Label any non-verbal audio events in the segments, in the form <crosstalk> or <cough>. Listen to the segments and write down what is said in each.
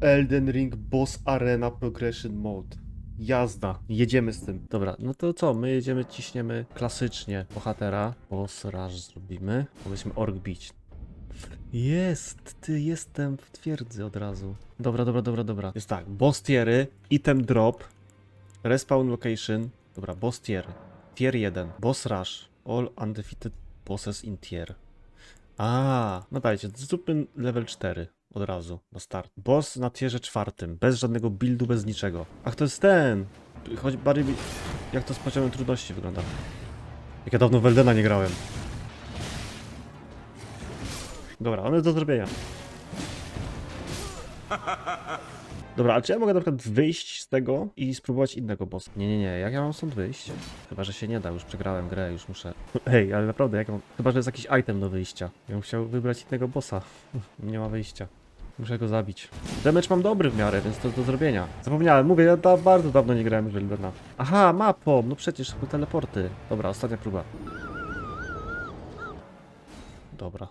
Elden Ring Boss Arena Progression Mode. Jazda, jedziemy z tym. Dobra, no to co? My jedziemy, ciśniemy klasycznie bohatera. Boss Rush zrobimy. Powiedzmy Orc Beach. Jest, ty jestem w twierdzy od razu. Dobra, dobra, dobra, dobra. Jest tak, boss tiery, item drop, respawn location. Dobra, boss tiery. Tier 1, boss rush, all undefeated bosses in tier. A, no dajcie, zróbmy level 4 od razu, na start. Boss na tierze czwartym, bez żadnego buildu, bez niczego. Ach, to jest ten! Choć bardziej, jak to z poziomem trudności wygląda. Jak ja dawno w Eldena nie grałem. Dobra, on jest do zrobienia. Dobra, a czy ja mogę na przykład wyjść z tego i spróbować innego bossa? Nie, nie, nie, jak ja mam stąd wyjść? Chyba, że się nie da, już przegrałem grę, już muszę... Ej, ale naprawdę, jak mam... Chyba, że jest jakiś item do wyjścia. Ja bym chciał wybrać innego bossa. <laughs> Nie ma wyjścia. Muszę go zabić. Damage mam dobry w miarę, więc to do zrobienia. Zapomniałem, mówię, ja da, bardzo dawno nie grałem w Eldena. Aha, mapą, no przecież są teleporty. Dobra, ostatnia próba. Dobra,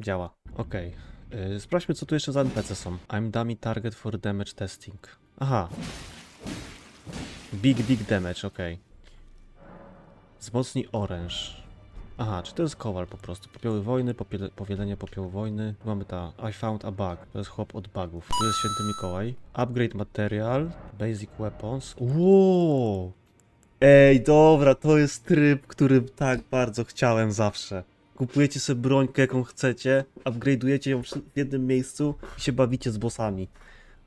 działa. Okej. Yy, sprawdźmy, co tu jeszcze za NPC są. I'm dummy target for damage testing. Aha. Big, big damage, okej. Wzmocnij oręż. Aha, czy to jest kowal po prostu? Popioły wojny, popiele, powielenie popiołu wojny. Mamy ta I found a bug. To jest chłop od bugów. Tu jest święty Mikołaj. Upgrade material. Basic weapons. Wow! Ej, dobra, to jest tryb, który tak bardzo chciałem zawsze. Kupujecie sobie brońkę, jaką chcecie, upgrade'ujecie ją w jednym miejscu i się bawicie z bossami.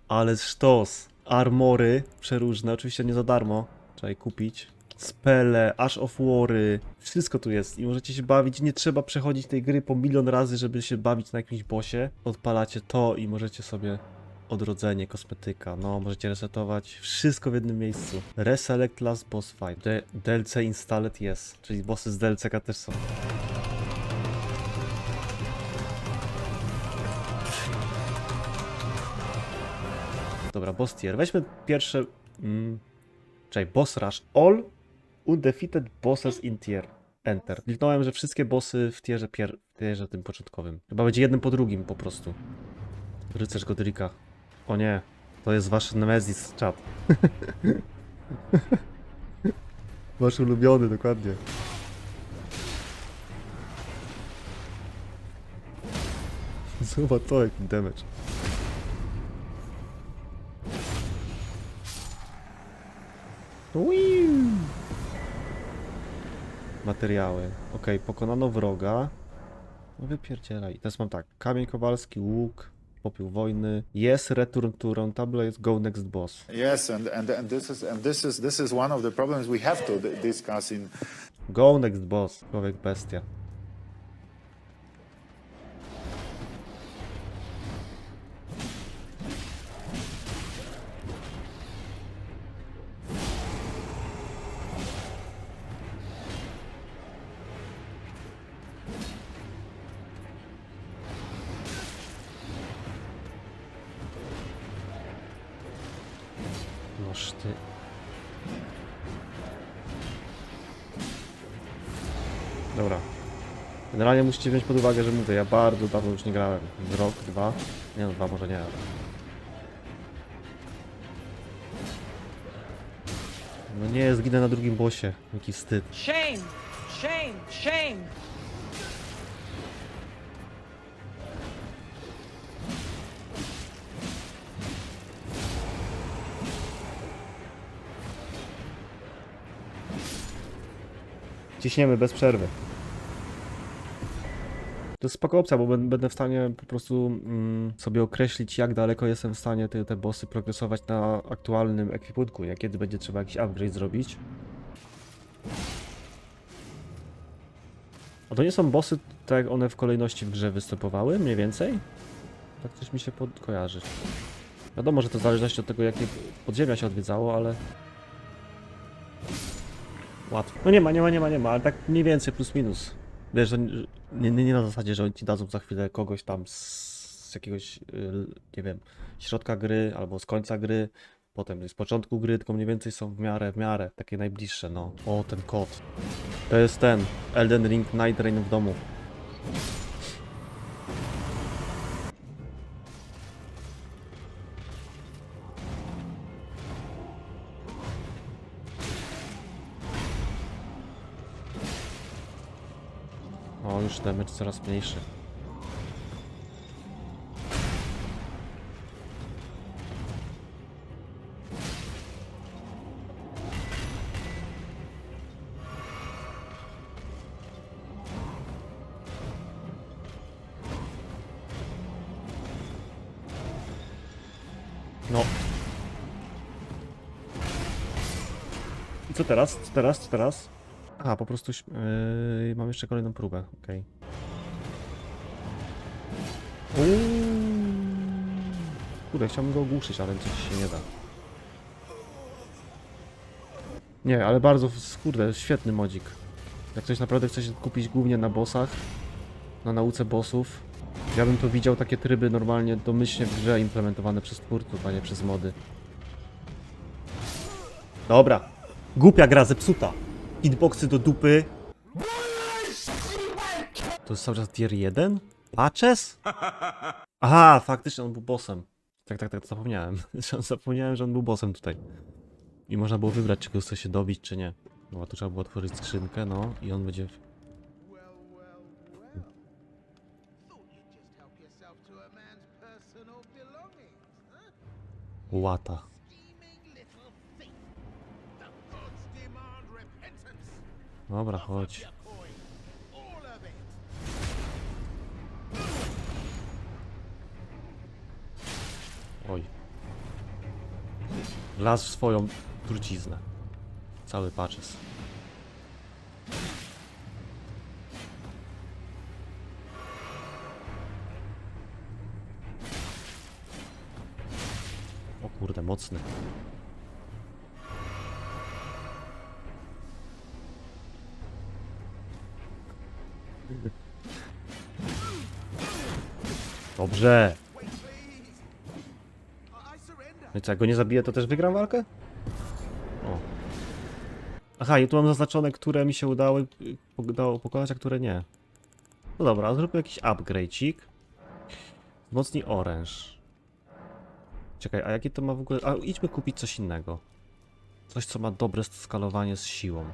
Ale sztos. Armory przeróżne, oczywiście nie za darmo. Trzeba je kupić. Spele, Ash of Wary, wszystko tu jest i możecie się bawić. Nie trzeba przechodzić tej gry po milion razy, żeby się bawić na jakimś bossie. Odpalacie to i możecie sobie odrodzenie, kosmetyka, no możecie resetować wszystko w jednym miejscu. Reselect last boss fight. D DLC installed yes, czyli bossy z DLC-ka też są. Dobra, boss tier. Weźmy pierwsze. Mm, czekaj, boss rush. All undefeated bosses in tier. Enter. Kliknąłem, że wszystkie bossy w tierze, pier... w tierze tym początkowym. Chyba będzie jednym po drugim po prostu. Rycerz Godrika. O nie, to jest wasz Nemesis czat. <laughs> wasz ulubiony, dokładnie. <laughs> Zobacz to, jaki damage. Uiu. Materiały. Ok, pokonano wroga. No wypierdzielaj. Teraz mam tak. Kamień kowalski, łuk, popiół wojny. Yes, return to round table, jest go next boss. Yes, and, and, and this is and this is this is one of the problems we have to discuss in Go next boss. Człowiek bestia. Noż ty. Dobra. Generalnie musicie wziąć pod uwagę, że mówię, ja bardzo dawno już nie grałem. Rok, dwa. Nie no, dwa może nie, ale... No nie, zginę na drugim bosie. Jaki wstyd. Shame! Shame! Shame! Ciśniemy bez przerwy. To jest spoko opcja, bo bę- będę w stanie po prostu mm, sobie określić, jak daleko jestem w stanie te, te bossy progresować na aktualnym ekwipunku, jak kiedy będzie trzeba jakiś upgrade zrobić. A to nie są bossy, tak jak one w kolejności w grze występowały, mniej więcej? Tak coś mi się pod... kojarzy. Wiadomo, że to w zależności od tego, jakie podziemia się odwiedzało, ale... Łatwo. No nie ma, nie ma, nie ma, nie ma, ale tak mniej więcej plus minus. Wiesz, że nie, nie, nie na zasadzie, że oni ci dadzą za chwilę kogoś tam z, jakiegoś, y, nie wiem, środka gry albo z końca gry, potem z początku gry, tylko mniej więcej są w miarę, w miarę, takie najbliższe, no. O, ten kod. To jest ten, Elden Ring Night Rain w domu. Już damage coraz mniejszy. No. Co teraz? Teraz? Teraz? A, po prostu yy, mam jeszcze kolejną próbę, okej. Uuu. Kurde, chciałbym go ogłuszyć, ale coś się nie da. Nie, ale bardzo, kurde, świetny modzik. Jak ktoś naprawdę chce się kupić głównie na bossach, na nauce bossów, ja bym to widział takie tryby normalnie domyślnie w grze implementowane przez twórców, a nie przez mody. Dobra. Głupia gra zepsuta. Hitboxy do dupy. To jest cały czas tier 1? Patches? Aha, faktycznie on był bossem. Tak, tak, tak, zapomniałem. <laughs> Zapomniałem, że on był bossem tutaj. I można było wybrać, czy go chce się dobić, czy nie. No, tu trzeba było otworzyć skrzynkę, no i on będzie... Well, Dobra, chodź. Oj. Las w swoją truciznę. Cały patches. O kurde, mocny. Dobrze. No co, jak go nie zabiję, to też wygram walkę? O. Aha, i tu mam zaznaczone, które mi się udało, y, pokonać, a które nie. No dobra, zróbmy jakiś upgrade'cik. Wzmocnij oręż. Czekaj, a jakie to ma w ogóle... A, idźmy kupić coś innego. Coś, co ma dobre skalowanie z siłą.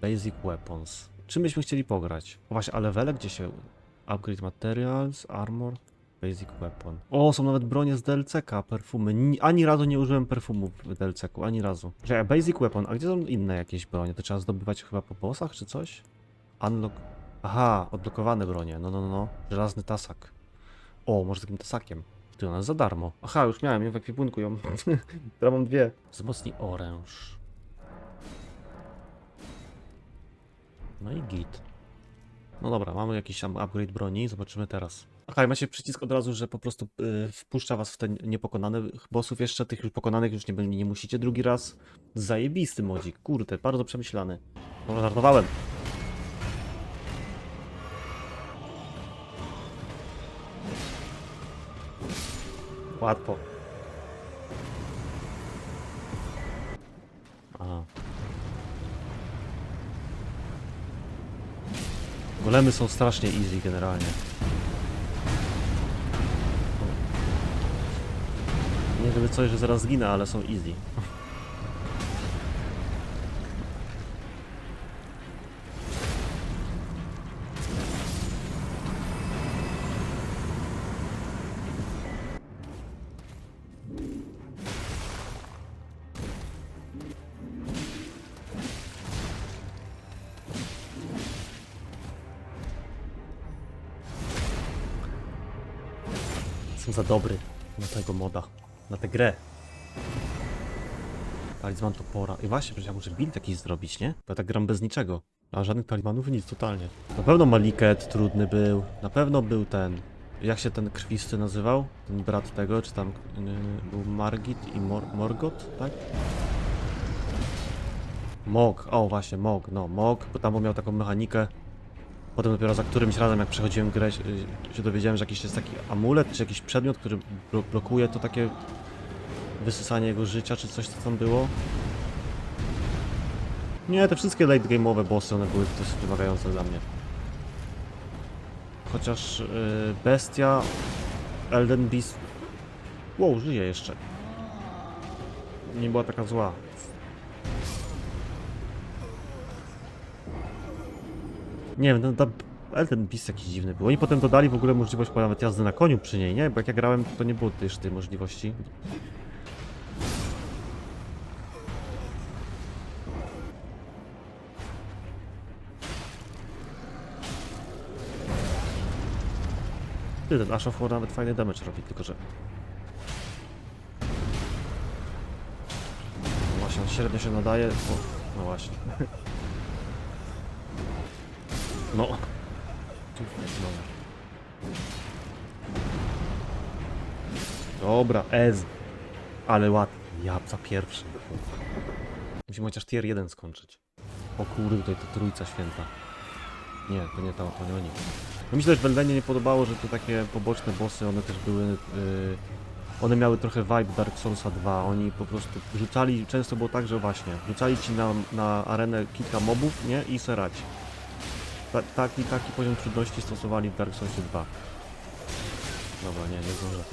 Basic Weapons. Czym byśmy chcieli pograć? O właśnie, a levele gdzie się... Upgrade Materials, Armor... Basic Weapon. O, są nawet bronie z DLC-ka, perfumy. Ni ani razu nie użyłem perfumów w DLC-ku, ani razu. Czekaj, Basic Weapon, a gdzie są inne jakieś bronie? To trzeba zdobywać chyba po bossach, czy coś? Unlock... Aha, odblokowane bronie, no, no, no, no. Żelazny tasak. O, może takim tasakiem. Ty, ona jest za darmo. Aha, już miałem ją w ekwipunku, ją. <laughs> Teraz mam dwie. Wzmocnij oręż. No i git. No dobra, mamy jakiś tam upgrade broni, zobaczymy teraz. Aha, i macie przycisk od razu, że po prostu y, wpuszcza was w te niepokonane bossów jeszcze, tych już pokonanych już nie, be- nie musicie drugi raz. Zajebisty modzik, kurde, bardzo przemyślany. Dobra, żartowałem. Łatwo. Aha. Golemy są strasznie easy generalnie. Żeby coś, że zaraz zginę, ale są easy. Jestem za dobry na tego moda, na tę grę. Talizman topora. I właśnie, przecież ja muszę build jakiś zrobić, nie? Bo ja tak gram bez niczego. A żadnych talizmanów, nic, totalnie. Na pewno Maliket trudny był. Na pewno był ten... Jak się ten krwisty nazywał? Ten brat tego, czy tam yy, był Margit i Mor Morgot, tak? Mog, o właśnie, Mog, no Mog, bo tam miał taką mechanikę. Potem dopiero za którymś razem, jak przechodziłem grę, się, dowiedziałem, że jakiś jest taki amulet, czy jakiś przedmiot, który blo blokuje to takie wysysanie jego życia, czy coś, co tam było. Nie, te wszystkie late game'owe bossy, one były dosyć wymagające dla mnie. Chociaż yy, bestia, Elden Beast... Wow, żyje jeszcze. Nie była taka zła. Nie wiem, ta Ale ten bis jakiś dziwny był. Oni potem dodali w ogóle możliwość nawet jazdy na koniu przy niej, nie? Bo jak ja grałem, to nie było też tej możliwości. Ty, ten Ash of War nawet fajny damage robi, tylko że... No właśnie, on średnio się nadaje, bo... No właśnie. <laughs> No. Tu znowu. Dobra, Ez. Ale ładnie. Ja za pierwszy. Musimy chociaż tier 1 skończyć. O kurde, tutaj to trójca święta. Nie, to nie to, to nie oni. No mi się też w Eldenie nie podobało, że to takie poboczne bossy, one też były... Yy, one miały trochę vibe Dark Soulsa 2. Oni po prostu rzucali, często było tak, że właśnie, rzucali ci na, na arenę kilka mobów, nie? I serać. Ta, taki, taki poziom trudności stosowali w Dark Soulsie 2. Dobra, nie, nie zdążę.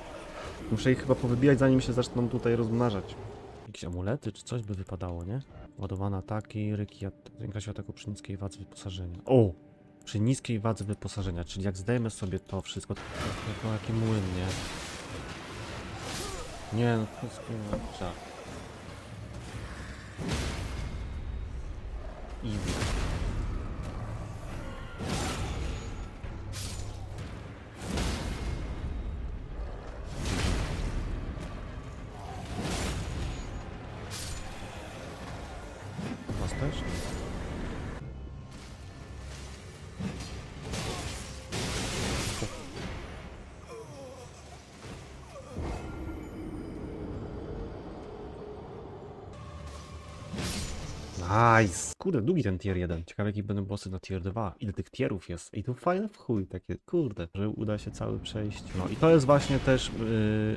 <laughs> Muszę ich chyba powybijać, zanim się zaczną tutaj rozmnażać. Jakieś amulety czy coś by wypadało, nie? Ładowane ataki, ryki, się ataku przy niskiej wadze wyposażenia. O! Przy niskiej wadze wyposażenia, czyli jak zdejmę sobie to wszystko, to jako jaki młyn, nie? Nie, no to jest trzeba. Easy. Was też? Nice! Kurde, długi ten tier 1. Ciekawe jakie będą bossy na tier 2. Ile tych tierów jest? I to fajne w chuj takie, kurde, że uda się cały przejść. No i to jest właśnie też yy,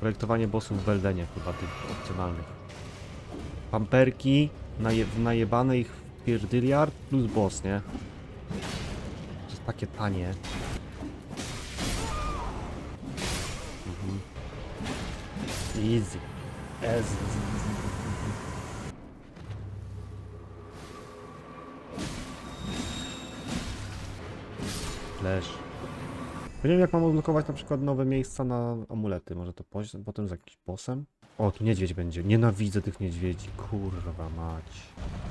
projektowanie bossów w Eldenie, chyba tych opcjonalnych. Pamperki, naje, najebane ich w pierdyliard plus boss, nie? To jest takie tanie. Mhm. Easy. Easy. Flash. Nie wiem jak mam odblokować na przykład nowe miejsca na amulety. Może to poś- potem z jakimś bossem? O, tu niedźwiedź będzie. Nienawidzę tych niedźwiedzi. Kurwa mać.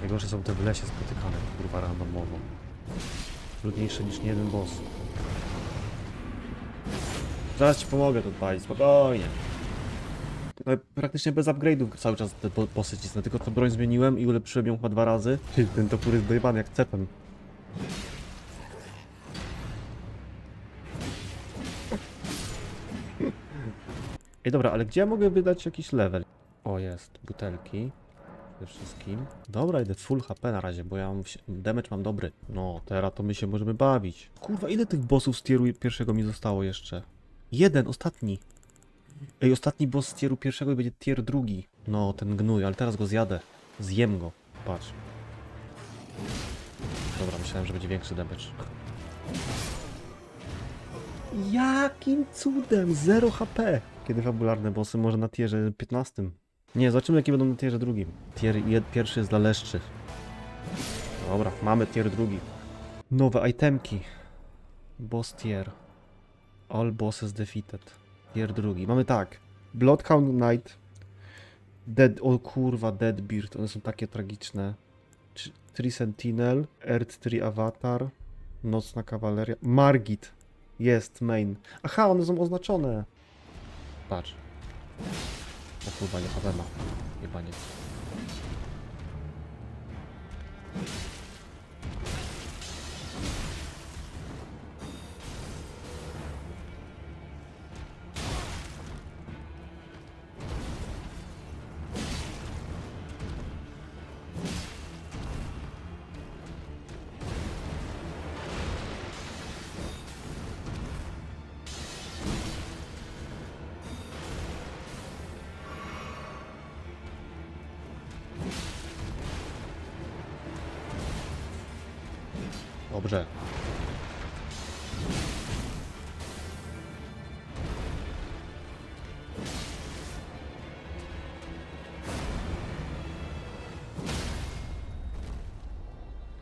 Najgorsze są te w lesie spotykane, kurwa randomowo. Trudniejsze niż jeden boss. Zaraz ci pomogę tu odpalić, spokojnie. No, praktycznie bez upgrade'ów cały czas te bo- bossy cisnę, tylko to broń zmieniłem i ulepszyłem ją chyba dwa razy. Ten topór jest dojebany jak cepem. Ej, dobra, ale gdzie ja mogę wydać jakiś level? O, jest, butelki. Przede wszystkim. Dobra, idę full HP na razie, bo ja mam, damage mam dobry. No, teraz to my się możemy bawić. Kurwa, ile tych bossów z tieru pierwszego mi zostało jeszcze? Jeden, ostatni. Ej, ostatni boss z tieru pierwszego i będzie tier drugi. No, ten gnój, ale teraz go zjadę. Zjem go. Patrz. Dobra, myślałem, że będzie większy damage. Jakim cudem? 0 HP. Kiedy fabularne bossy? Może na tierze 15. Nie, zobaczymy jakie będą na tierze drugim. Tier pierwszy jest dla leszczy. Dobra, mamy tier drugi. Nowe itemki. Boss tier. All bosses defeated. Tier drugi. Mamy tak. Bloodhound Knight. Dead, o kurwa, Deadbeard. One są takie tragiczne. Tr- Tree Sentinel. Earth Tree Avatar. Nocna Kawaleria. Margit. Jest main. Aha, one są oznaczone. Patrz. O kurwa, nie Pawema. Jebaniec. Dobrze.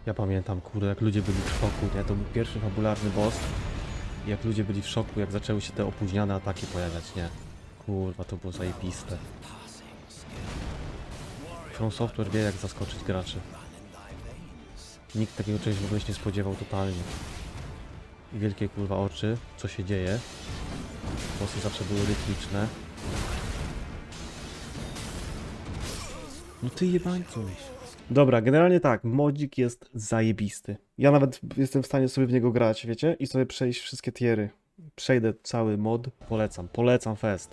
Ja pamiętam, kurde, jak ludzie byli w szoku, nie? To był pierwszy fabularny boss. Jak ludzie byli w szoku, jak zaczęły się te opóźniane ataki pojawiać, nie? Kurwa, to było zajebiste. From Software wie jak zaskoczyć graczy. Nikt takiego czegoś w ogóle się nie spodziewał totalnie. I wielkie kurwa oczy, co się dzieje. Bossy zawsze były rytmiczne. No ty jebańcu. Dobra, generalnie tak, modzik jest zajebisty. Ja nawet jestem w stanie sobie w niego grać, wiecie? I sobie przejść wszystkie tiery. Przejdę cały mod. Polecam, polecam fest.